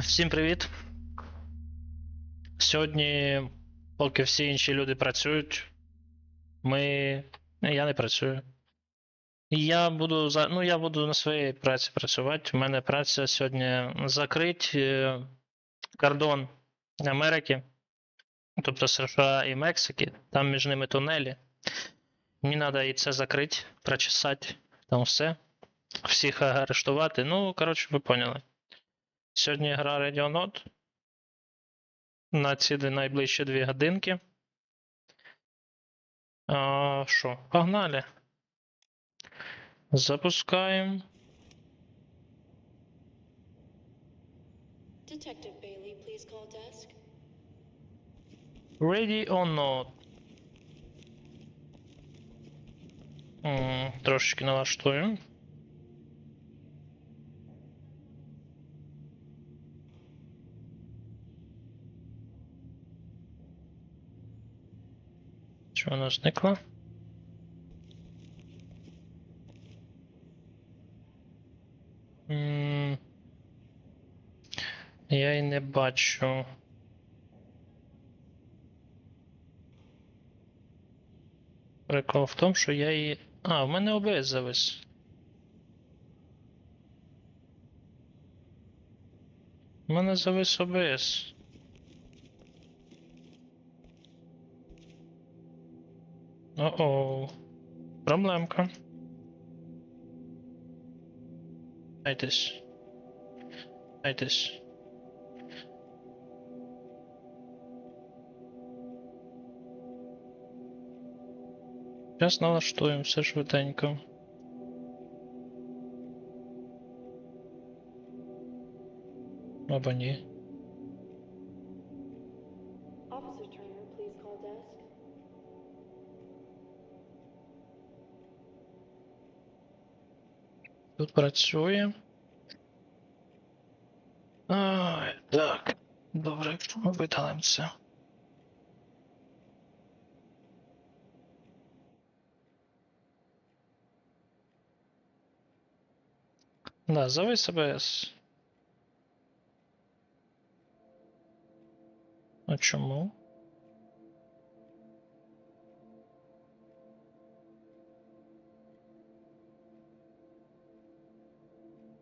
Всім привіт. Сьогодні, поки всі інші люди працюють, ми. Я не працюю. Я буду за... ну, я буду на своїй праці працювати. У мене праця сьогодні закрити е, кордон Америки, тобто США і Мексики. Там між ними тунелі. Мені треба і це закрити, прочесати, там все. Всіх арештувати. Ну, коротше, ви поняли. Сьогодні гра Radionaut. На ці найближчі дві годинки. Що? Погнали. Запускаємо. Detective Bailey, please call desk. Ready or not? М, Трошечки налаштуємо. Чого вона зникла? М, Я й не бачу. Прикол в тому, що я її. А, в мене ОБС завис. У мене завис ОБС. О-оу. Проблемка. Айтесь. Айтесь. Зараз налаштуємо все швиденько. Або ні. Тут працює. Ай, так. Добре, якщо ми видалимо це. Да, завис АБС. А чому?